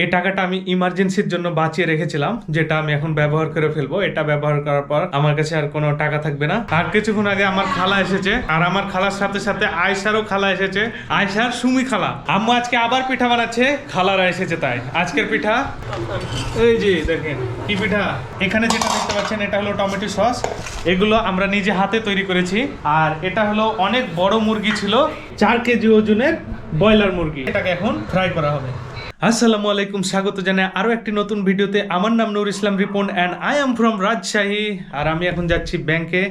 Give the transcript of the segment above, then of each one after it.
এই টাকাটা আমি ইমার্জেন্সির জন্য বাঁচিয়ে রেখেছিলাম, যেটা আমি এখন ব্যবহার করে ফেলব। এটা ব্যবহার করার পর আমার কাছে আর কোনো টাকা থাকবে না। আর কিছুক্ষণ আগে আমার খালা এসেছে, আর আমার খালার সাথে সাথে আয়সারও খালা এসেছে। আয়সার সুমি খালা। আম্মু আজকে আবার পিঠা বানাচ্ছে। খালারা এসেছে তাই। আজকের পিঠা? এই যে, দেখেন, কি পিঠা? এখানে যেটা দেখতে পাচ্ছেন, এটা হলো টমেটো সস। এগুলো আমরা নিজে হাতে তৈরি করেছি। আর এটা হলো অনেক বড় মুরগি ছিল, চার কেজি ওজনের ব্রয়লার মুরগি। এটাকে এখন ফ্রাই করা হবে। আসসালামু আলাইকুম, স্বাগত জানাই আরও একটি নতুন ভিডিওতে। আমার নাম Nur Islam Ripon and I am from Rajshahi. আর আমি এখন যাচ্ছি ব্যাংকে।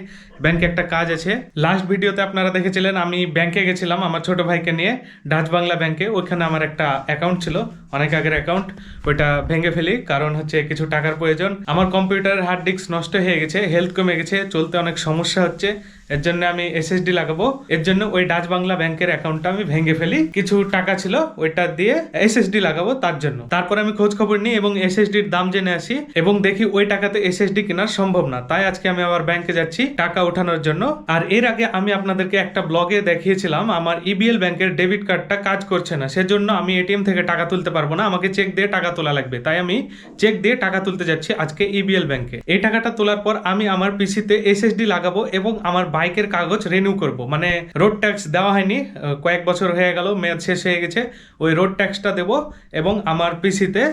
ব্যাংকে একটা কাজ আছে। লাস্ট ভিডিওতে আপনারা দেখেছিলেন, আমি ব্যাংকে গেছিলাম আমার ছোট ভাইকে নিয়ে ডাচ বাংলা ব্যাংকে। ওইখানে আমার একটা অ্যাকাউন্ট ছিল, অনেক আগের অ্যাকাউন্ট ওইটা ভেঙে ফেলি, কারণ হচ্ছে কিছু টাকার প্রয়োজন। আমার কম্পিউটারের হার্ড ডিস্ক নষ্ট হয়ে গেছে হেলথ কমে গেছে, চলতে অনেক সমস্যা হচ্ছে। এর জন্য আমি এসএসডি লাগাবো। এর জন্য ওই ডাচ বাংলা ব্যাংকের অ্যাকাউন্টটা আমি ভেঙে ফেলি। কিছু টাকা ছিল, ওইটা দিয়ে এসএসডি লাগাবো তার জন্য। তারপর আমি খোঁজ খবর নিই এবং এসএসডির দাম জেনে আসি এবং দেখি ওই টাকাতে এসএসডি কেনার সম্ভব না। তাই আজকে আমি আবার ব্যাংকে যাচ্ছি টাকা ওঠানোর জন্য। আর এর আগে আমি আপনাদেরকে একটা ব্লগে দেখিয়েছিলাম, আমার ইবিএল ব্যাংকের ডেবিট কার্ডটা কাজ করছে না। সেজন্য আমি এটিএম থেকে টাকা তুলতে পারব না। আমাকে চেক দিয়ে টাকা তোলা লাগবে। তাই আমি চেক দিয়ে টাকা তুলতে যাচ্ছি আজকে ইবিএল ব্যাংকে। এই টাকাটা তোলার পর আমি আমার পিসিতে এসএসডি লাগাবো এবং আমার বাইকের কাগজ রিনিউ করব। মানে রোড ট্যাক্স দেওয়া হয়নি কয়েক বছর হয়ে গেল, মেয়াদ শেষ হয়ে গেছে, ওই রোড ট্যাক্সটা দেবো এবং আমার পিসিতে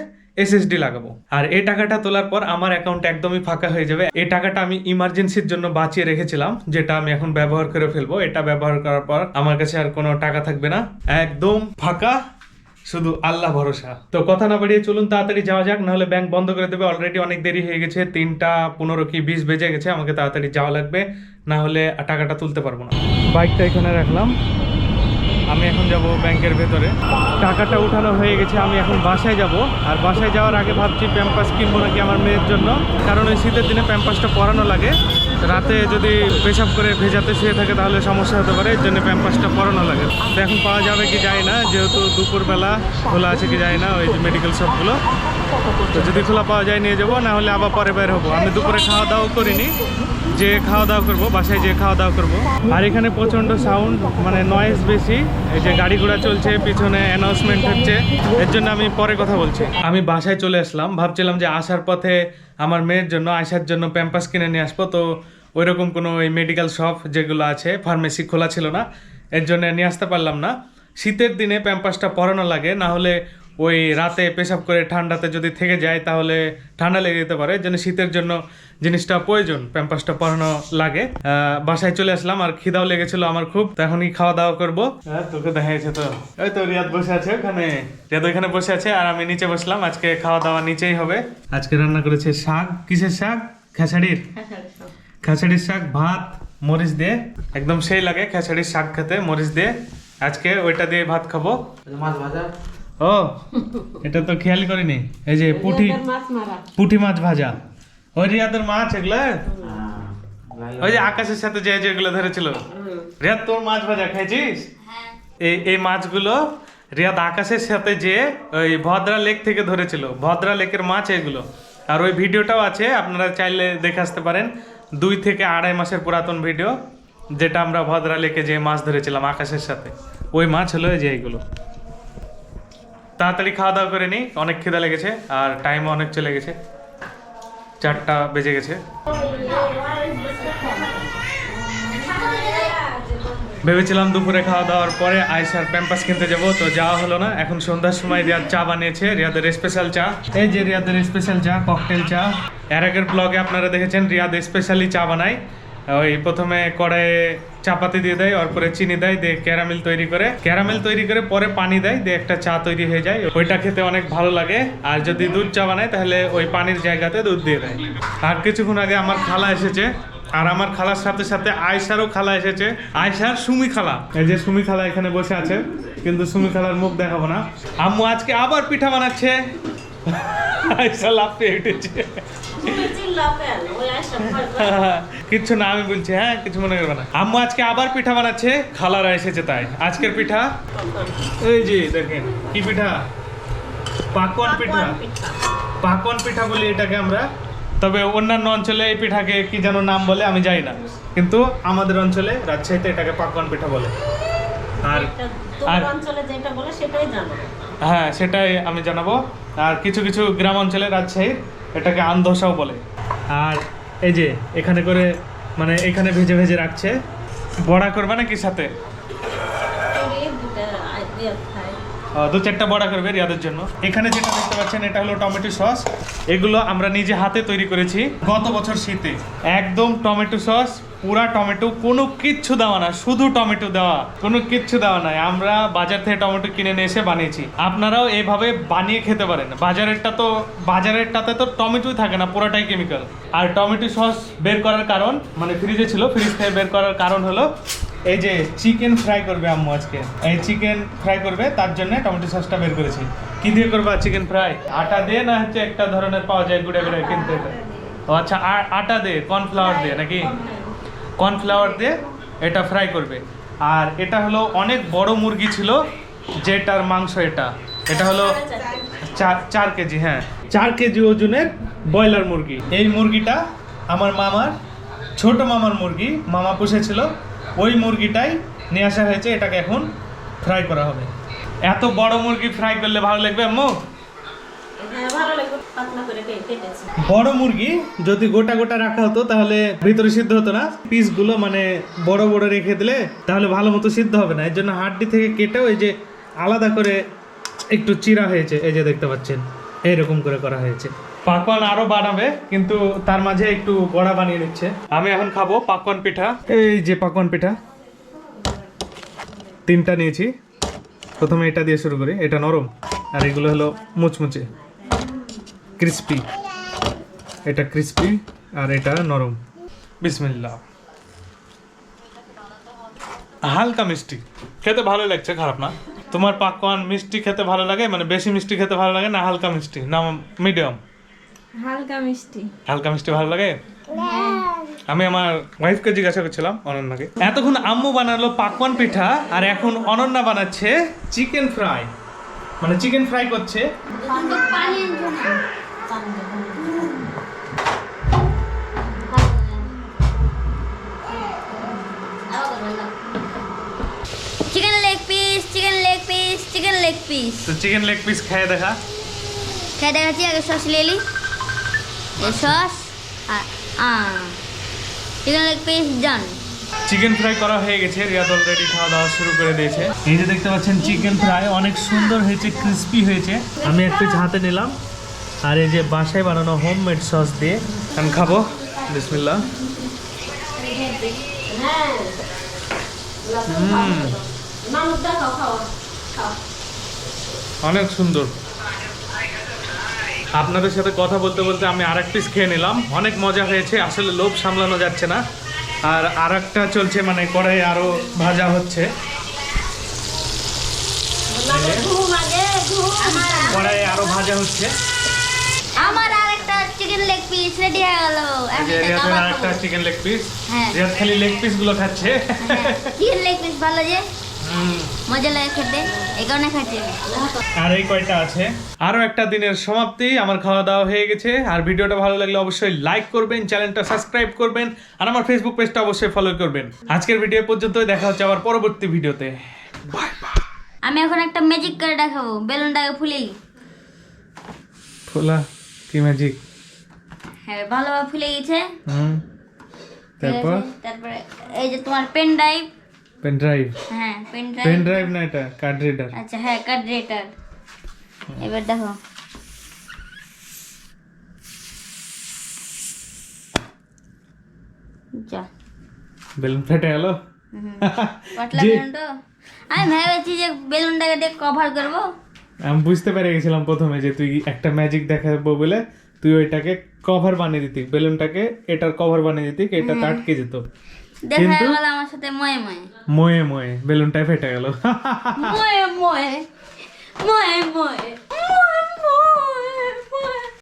এসএসডি লাগাবো। আর এই টাকাটা তোলার পর আমার অ্যাকাউন্ট একদমই ফাঁকা হয়ে যাবে। এই টাকাটা আমি ইমার্জেন্সির জন্য বাঁচিয়ে রেখেছিলাম, যেটা আমি এখন ব্যবহার করে ফেলব। এটা ব্যবহার করার পর আমার কাছে আর কোনো টাকা থাকবে না। একদম ফাঁকা। শুধু আল্লাহ ভরসা। তো কথা না বাড়িয়ে চলুন তাড়াতাড়ি যাওয়া যাক, নাহলে ব্যাংক বন্ধ করে দেবে। অলরেডি অনেক দেরি হয়ে গেছে, তিনটা পনেরো কি বিশ বেজে গেছে, আমাকে তাড়াতাড়ি যাওয়া লাগবে। না হলে টাকাটা তুলতে পারব না। বাইকটা এখানে রাখলাম। আমি এখন যাব ব্যাংকের ভেতরে। টাকাটা উঠানো হয়ে গেছে, আমি এখন বাসায় যাব। আর বাসায় যাওয়ার আগে ভাবছি প্যাম্পাস কিনবো নাকি আমার মেয়ের জন্য। কারণ ওই শীতের দিনে প্যাম্পাসটা পরানো লাগে। রাতে যদি পেশাব করে ভেজাতে শুয়ে থাকে তাহলে সমস্যা হতে পারে এর জন্য প্যাম্পাসটা পরানো লাগে। তো এখন পাওয়া যাবে কি যায় না, যেহেতু দুপুরবেলা খোলা আছে কি যায় না, ওই যে মেডিকেল শপগুলো তো যদি খোলা পাওয়া যায় নিয়ে যাব, না হলে আবার পরে বের হব। আমি দুপুরে খাওয়া দাওয়া করিনি, যে খাওয়া দাওয়া করব, বাসায় যে খাওয়া দাওয়া করব। আর এখানে প্রচণ্ড সাউন্ড মানে নয়েজ বেশি, এই যে গাড়ি ঘোড়া চলছে, পিছনে অ্যানাউন্সমেন্ট হচ্ছে, এর জন্য আমি পরে কথা বলছি। আমি বাসায় চলে আসলাম, ভাবছিলাম যে আসার পথে আমার মেয়ের জন্য আসার জন্য প্যাম্পাস কিনে নিয়ে আসব, তো ওইরকম কোনো ওই মেডিকেল শপ যেগুলো আছে ফার্মেসি খোলা ছিল না এর জন্য নিয়ে আসতে পারলাম না। শীতের দিনে প্যাম্পাসটা পরানো লাগে না হলে ওই রাতে পেশাব করে ঠান্ডাতে যদি থেকে যায় তাহলে ঠান্ডা লেগে যেতে পারে। জন্য শীতের জন্য জিনিসটা প্রয়োজন প্যাম্পাসটা পরানো লাগে। আহ, বাসায় চলে আসলাম আর খিদাও লেগেছিল আমার খুব তো এখনই খাওয়া দাওয়া করব। হ্যাঁ তোকে দেখা গেছে তো। ওই তো রিয়াদ বসে আছে ওখানে। রিয়াদ ওইখানে বসে আছে আর আমি নিচে বসলাম আজকে খাওয়া দাওয়া নিচেই হবে। আজকে রান্না করেছে শাক। কিসের শাক? খেসারির? খেসারির শাক ভাত মরিচ দিয়ে। একদম সেই লাগে খেসারির শাক খেতে মরিচ দিয়ে। আজকে ওইটা দিয়ে ভাত খাব। মাছ ভাজা। ও এটা তো খেয়াল করিনি। এই যে পুঁটি পুঁটি মাছ ভাজা। ওই রিয়াদের মাছ এগুলা? ওই যে আকাশের সাথে যে যেগুলো ধরেছিল। রিয়াদ তোর মাছ ভাজা খেয়েছিস? এই এই মাছগুলো রিয়াদ আকাশের সাথে যে ওই ভদ্রা লেক থেকে ধরেছিল। ভদ্রা লেকের মাছ এগুলো। আর ওই ভিডিওটাও আছে, আপনারা চাইলে দেখে আসতে পারেন। দুই থেকে আড়াই মাসের পুরাতন ভিডিও, যেটা আমরা ভদ্রা লেকে যে মাছ ধরেছিলাম আকাশের সাথে, ওই মাছ হলো যে এইগুলো। তাড়াতাড়ি খাওয়া দাওয়া করে নিই, অনেক খিদা লেগেছে আর টাইমও অনেক চলে গেছে। চারটা বেজে গেছে। ভেবেছিলাম দুপুরে খাওয়া দাওয়ার পরে আইসার প্যাম্পাস কিনতে যাব, তো যাওয়া হলো না। এখন সন্ধ্যার সময় রিয়াদ চা বানিয়েছে, রিয়াদের স্পেশাল চা। এই যে রিয়াদের স্পেশাল চা ককটেল চা। এর আগের ব্লগে আপনারা দেখেছেন, রিয়াদ স্পেশালি চা বানায়। ওই প্রথমে কড়াইয়ে চাপাতি দিয়ে দেয় ওর পরে চিনি দেয়, দিয়ে ক্যারামেল তৈরি করে। ক্যারামেল তৈরি করে পরে পানি দেয়, দিয়ে একটা চা তৈরি হয়ে যায়। ওইটা খেতে অনেক ভালো লাগে। আর যদি দুধ চা বানায়, তাহলে ওই পানির জায়গাতে দুধ দিয়ে দেয়। আর কিছুক্ষণ আগে আমার খালা এসেছে। আর আমার খালার সাথে সাথে আয়সারও খালা এসেছে। আয়সার সুমি খালা। এই যে সুমি খালা এখানে বসে আছে কিন্তু সুমি খালার মুখ দেখাবো না। আম্মু আজকে আবার পিঠা বানাচ্ছে। আয়সা লাফিয়ে উঠেছে। কিচ্ছু না আমি বলছি হ্যাঁ কিছু মনে করবে না। আম্মু আজকে আবার পিঠা বানাচ্ছে খালারা এসেছে তাই। আজকের পিঠা? এই যে দেখেন কি পিঠা? পাকন পিঠা। পাকন পিঠা বলি এটাকে আমরা। তবে অন্যান্য অঞ্চলে এই পিঠাকে কি যেন নাম বলে আমি জানি না। কিন্তু আমাদের অঞ্চলে রাজশাহীতে এটাকে পাকন পিঠা বলে। আর আর অঞ্চলে যেটা বলে সেটাই জানো। হ্যাঁ সেটাই আমি জানাব। আর কিছু কিছু গ্রাম অঞ্চলে রাজশাহীর এটাকে আন্ধসাও বলে। আর এই যে এখানে করে মানে এখানে ভেজে ভেজে রাখছে। বড়া করবে নাকি সাথে? দু চারটা বড়া করবে রিয়াদের জন্য। এখানে যেটা দেখতে পাচ্ছেন, এটা হলো টমেটো সস। এগুলো আমরা নিজে হাতে তৈরি করেছি গত বছর শীতে। একদম টমেটো সস, পুরা টমেটো, কোনো কিচ্ছু দেওয়া না, শুধু টমেটো দেওয়া, কোনো কিচ্ছু দেওয়া নাই। আমরা বাজার থেকে টমেটো কিনে নিয়ে এসে বানিয়েছি। আপনারাও এভাবে বানিয়ে খেতে পারেন। বাজারেরটা তো, বাজারেরটাতে তো টমেটোই থাকে না, পুরোটাই কেমিক্যাল আর টমেটো সস বের করার কারণ মানে ফ্রিজে ছিল ফ্রিজ থেকে বের করার কারণ হলো এই যে চিকেন ফ্রাই করবে আম্মু আজকে। এই চিকেন ফ্রাই করবে তার জন্য টমেটো সসটা বের করেছি। কি দিয়ে করবা চিকেন ফ্রাই আটা দিয়ে না হচ্ছে একটা ধরনের পাওয়া যায় গুড়ে গুড়ে কিনতে? ও আচ্ছা আটা দিয়ে কর্নফ্লাওয়ার দিয়ে নাকি? কর্নফ্লাওয়ার দিয়ে এটা ফ্রাই করবে। আর এটা হলো অনেক বড় মুরগি ছিল যেটার মাংস এটা। এটা হলো চার চার কেজি হ্যাঁ। চার কেজি ওজনের ব্রয়লার মুরগি। এই মুরগিটা আমার মামার ছোট মামার মুরগি। মামা পুষেছিল। ওই মুরগিটাই নিয়ে আসা হয়েছে এটাকে এখন ফ্রাই করা হবে। এত বড় মুরগি ফ্রাই করলে ভালো লাগবে আম্মু? হ্যাঁ বড় মুরগি যদি গোটা গোটা রাখা হতো তাহলে ভিতরে সিদ্ধ হতো না। পিসগুলো মানে বড় বড় রেখে দিলে তাহলে ভালো মতো সিদ্ধ হবে না। এর জন্য হাড্ডি থেকে কেটেও এই যে আলাদা করে একটু চিরা হয়েছে এই যে দেখতে পাচ্ছেন এইরকম করে করা হয়েছে। পাকওয়ান আরও বানাবে, কিন্তু তার মাঝে একটু বড়া বানিয়ে নিচ্ছে। আমি এখন খাব পাকওয়ান পিঠা। এই যে পাকওয়ান পিঠা, তিনটা নিয়েছি। প্রথমে এটা দিয়ে শুরু করি, এটা নরম, আর এগুলো হলো মুচমুচে। ক্রিস্পি, এটা ক্রিস্পি, আর এটা নরম। বিসমিল্লা হালকা মিষ্টি, খেতে ভালো লাগছে, খারাপ না। তোমার পাকওয়ান মিষ্টি খেতে ভালো লাগে মানে বেশি মিষ্টি খেতে ভালো লাগে না হালকা মিষ্টি? না, মিডিয়াম। হালকা মিষ্টি। হালকা মিষ্টি ভালো লাগে? আমি আমার ওয়াইফকে জিজ্ঞাসা করছিলাম অনন্যাকে। এতক্ষণ আম্মু বানালো পাকওয়ান পিঠা আর এখন অনন্যা বানাচ্ছে চিকেন ফ্রাই। মানে চিকেন ফ্রাই করছে। Chicken leg piece chicken leg piece chicken leg piece তো চিকেন লেগ পিস খেয়ে দেখা। খেয়ে দেখাচ্ছি আগে সস ले sauce chicken leg piece done chicken fry করা হয়ে গেছে রিয়াদ অলরেডি খাওয়া দাওয়া শুরু করে দিয়েছে। এই যে দেখতে পাচ্ছেন চিকেন ফ্রাই অনেক সুন্দর হয়েছে ক্রিস্পি হয়েছে। আমি একটু হাতে নিলাম। আর এই যে বাসায় বানানো হোম মেড সস দিয়ে আমি খাব। বিসমিল্লা অনেক সুন্দর। আপনাদের সাথে কথা বলতে বলতে আমি আর এক পিস খেয়ে নিলাম। অনেক মজা হয়েছে আসলে লোভ সামলানো যাচ্ছে না। আর আর একটা চলছে মানে কড়াই আরও ভাজা হচ্ছে। কড়াই আরও ভাজা হচ্ছে। আমার আর একটা চিকেন লেগ পিস রেডি হয়ে গেল। রিয়াদের আর একটা চিকেন লেগ পিস হ্যাঁ। রিয়াদ খালি লেগ পিসগুলো খাচ্ছে। চিকেন লেগ পিস ভালো যে। মজা লাগে খেতে এই কারণে খাচ্ছি। আর এই কয়টা আছে? আরও একটা দিনের সমাপ্তি আমার খাওয়া দাওয়া হয়ে গেছে। আর ভিডিওটা ভালো লাগলে অবশ্যই লাইক করবেন চ্যানেলটা সাবস্ক্রাইব করবেন আর আমার ফেসবুক পেজটা অবশ্যই ফলো করবেন। আজকের ভিডিও পর্যন্তই দেখা হচ্ছে আবার পরবর্তী ভিডিওতে বাই বাই আমি এখন একটা ম্যাজিক করে দেখাবো বেলুনটাকে ফুলি ফোলা? কি ম্যাজিক হ্যাঁ ভালোভাবে ফুলে গেছে। হুম। তারপর? তারপরে এই যে তোমার পেন ড্রাইভ পেন ড্রাইভ হ্যাঁ পেন পেন ড্রাইভ না এটা? কার্ড রিডার আচ্ছা হ্যাঁ কার্ড রেটার এবার দেখো। যা। বেলুন ফেটে গেল? পাতলা আমি ভেবেছি যে বেলুনটাকে দিয়ে কভার করব। আমি বুঝতে পেরে গেছিলাম প্রথমে যে তুই একটা ম্যাজিক দেখাবো বলে তুই ওইটাকে কভার বানিয়ে দিতি। বেলুনটাকে এটার কভার বানিয়ে দিতি এটা আটকে যেত। দেখা? গেল আমার সাথে ময়ে ময়ে ময়ে ময়ে বেলুনটাই ফেটে গেল ময়ে ময়ে ময়ে ময়ে